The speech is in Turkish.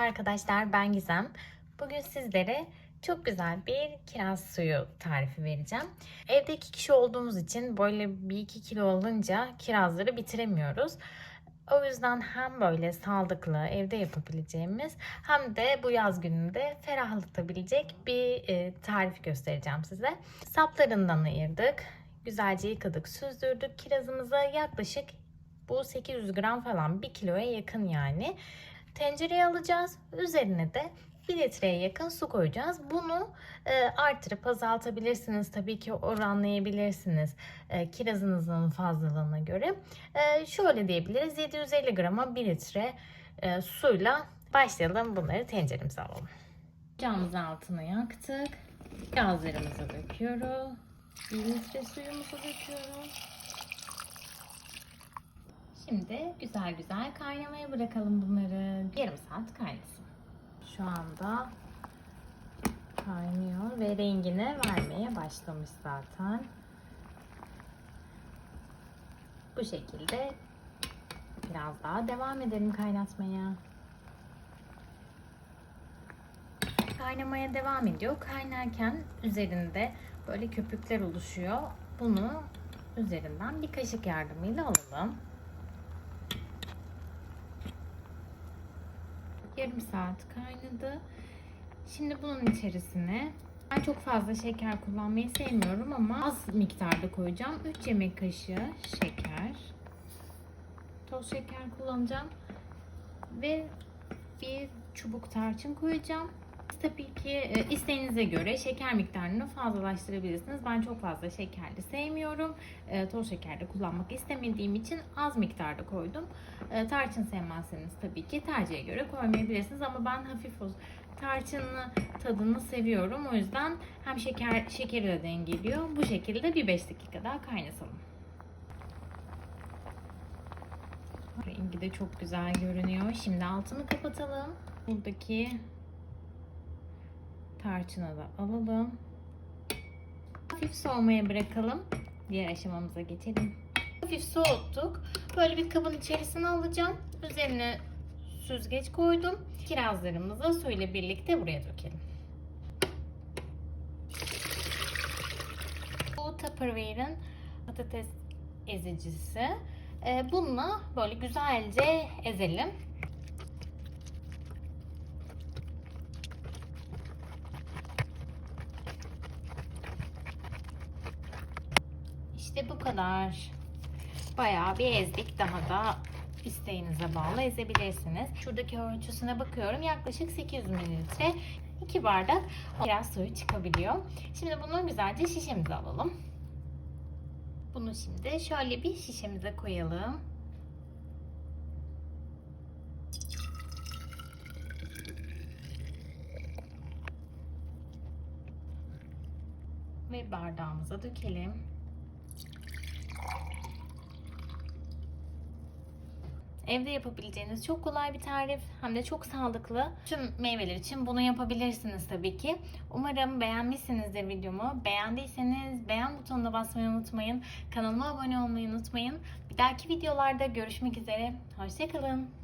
Merhaba arkadaşlar ben Gizem. Bugün sizlere çok güzel bir kiraz suyu tarifi vereceğim. Evde iki kişi olduğumuz için böyle bir iki kilo olunca kirazları bitiremiyoruz. O yüzden hem böyle sağlıklı evde yapabileceğimiz hem de bu yaz gününde ferahlatabilecek bir e, tarif göstereceğim size. Saplarından ayırdık. Güzelce yıkadık, süzdürdük kirazımıza yaklaşık bu 800 gram falan 1 kiloya yakın yani. Tencereye alacağız. Üzerine de 1 litreye yakın su koyacağız. Bunu e, artırıp azaltabilirsiniz. Tabii ki oranlayabilirsiniz e, kirazınızın fazlalığına göre. E, şöyle diyebiliriz. 750 grama 1 litre e, suyla başlayalım. Bunları tenceremize alalım. Ocağımızın altına yaktık. Gazlarımızı döküyoruz. 1 litre suyumuzu döküyoruz. Şimdi güzel güzel kaynamaya bırakalım bunları. Yarım saat kaynasın. Şu anda kaynıyor ve rengini vermeye başlamış zaten. Bu şekilde biraz daha devam edelim kaynatmaya. Kaynamaya devam ediyor. Kaynarken üzerinde böyle köpükler oluşuyor. Bunu üzerinden bir kaşık yardımıyla alalım. Yarım saat kaynadı. Şimdi bunun içerisine ben çok fazla şeker kullanmayı sevmiyorum ama az miktarda koyacağım. 3 yemek kaşığı şeker. Toz şeker kullanacağım. Ve bir çubuk tarçın koyacağım. Tabii ki e, isteğinize göre şeker miktarını fazlalaştırabilirsiniz. Ben çok fazla şekerli sevmiyorum. E, toz şeker de kullanmak istemediğim için az miktarda koydum. E, tarçın sevmezseniz tabii ki tercihe göre koymayabilirsiniz. Ama ben hafif o tarçınlı tadını seviyorum. O yüzden hem şeker şekeri de dengeliyor. Bu şekilde bir 5 dakika daha kaynatalım. Rengi de çok güzel görünüyor. Şimdi altını kapatalım. Buradaki tarçını da alalım. Hafif soğumaya bırakalım. Diğer aşamamıza geçelim. Hafif soğuttuk. Böyle bir kabın içerisine alacağım. Üzerine süzgeç koydum. Kirazlarımızı suyla birlikte buraya dökelim. Bu Tupperware'ın patates ezicisi. Ee, Bununla böyle güzelce ezelim. İşte bu kadar. Bayağı bir ezdik. Daha da isteğinize bağlı ezebilirsiniz. Şuradaki ölçüsüne bakıyorum. Yaklaşık 800 mililitre 2 bardak biraz suyu çıkabiliyor. Şimdi bunu güzelce şişemize alalım. Bunu şimdi şöyle bir şişemize koyalım. Ve bardağımıza dökelim. Evde yapabileceğiniz çok kolay bir tarif hem de çok sağlıklı. Tüm meyveler için bunu yapabilirsiniz tabii ki. Umarım beğenmişsinizdir videomu. Beğendiyseniz beğen butonuna basmayı unutmayın. Kanalıma abone olmayı unutmayın. Bir dahaki videolarda görüşmek üzere. Hoşçakalın.